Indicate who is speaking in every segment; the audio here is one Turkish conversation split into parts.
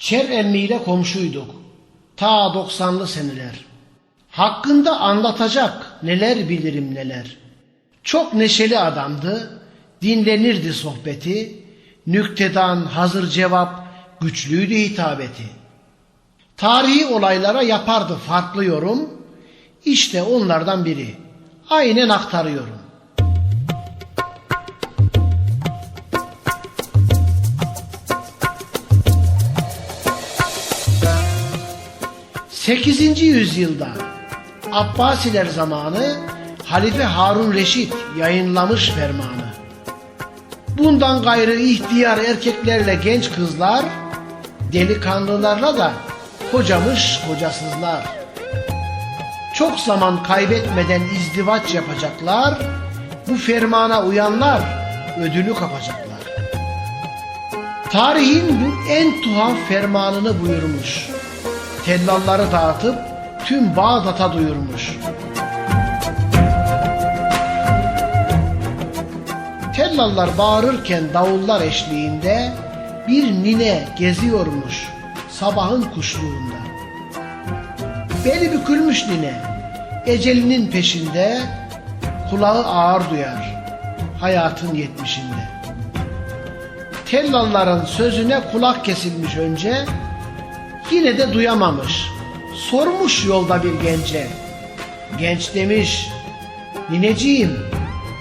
Speaker 1: Çer emmiyle komşuyduk. Ta 90'lı seneler. Hakkında anlatacak neler bilirim neler. Çok neşeli adamdı, dinlenirdi sohbeti, nüktedan hazır cevap, güçlüydü hitabeti. Tarihi olaylara yapardı farklı yorum, işte onlardan biri. Aynen aktarıyorum. 8. yüzyılda Abbasiler zamanı Halife Harun Reşit yayınlamış fermanı. Bundan gayrı ihtiyar erkeklerle genç kızlar, delikanlılarla da kocamış kocasızlar. Çok zaman kaybetmeden izdivaç yapacaklar, bu fermana uyanlar ödülü kapacaklar. Tarihin bu en tuhaf fermanını buyurmuş. Tellalları dağıtıp tüm Bağdat'a duyurmuş. Tellallar bağırırken davullar eşliğinde bir nine geziyormuş sabahın kuşluğunda. Beli bükülmüş nine, ecelinin peşinde, kulağı ağır duyar, hayatın yetmişinde. Tellalların sözüne kulak kesilmiş önce, yine de duyamamış. Sormuş yolda bir gence. Genç demiş, nineciğim,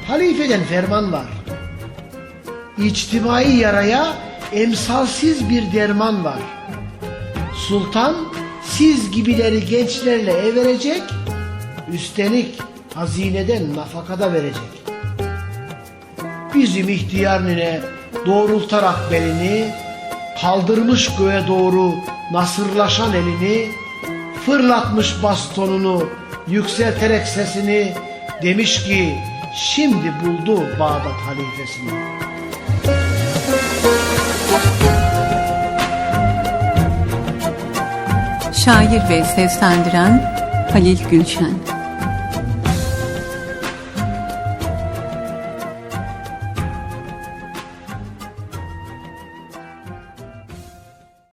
Speaker 1: halifeden ferman var. İçtimai yaraya emsalsiz bir derman var. Sultan siz gibileri gençlerle everecek, üstelik hazineden nafakada verecek. Bizim ihtiyar nine doğrultarak belini, kaldırmış göğe doğru nasırlaşan elini, fırlatmış bastonunu, yükselterek sesini, demiş ki şimdi buldu Bağdat halifesini.
Speaker 2: Şair ve seslendiren Halil Gülşen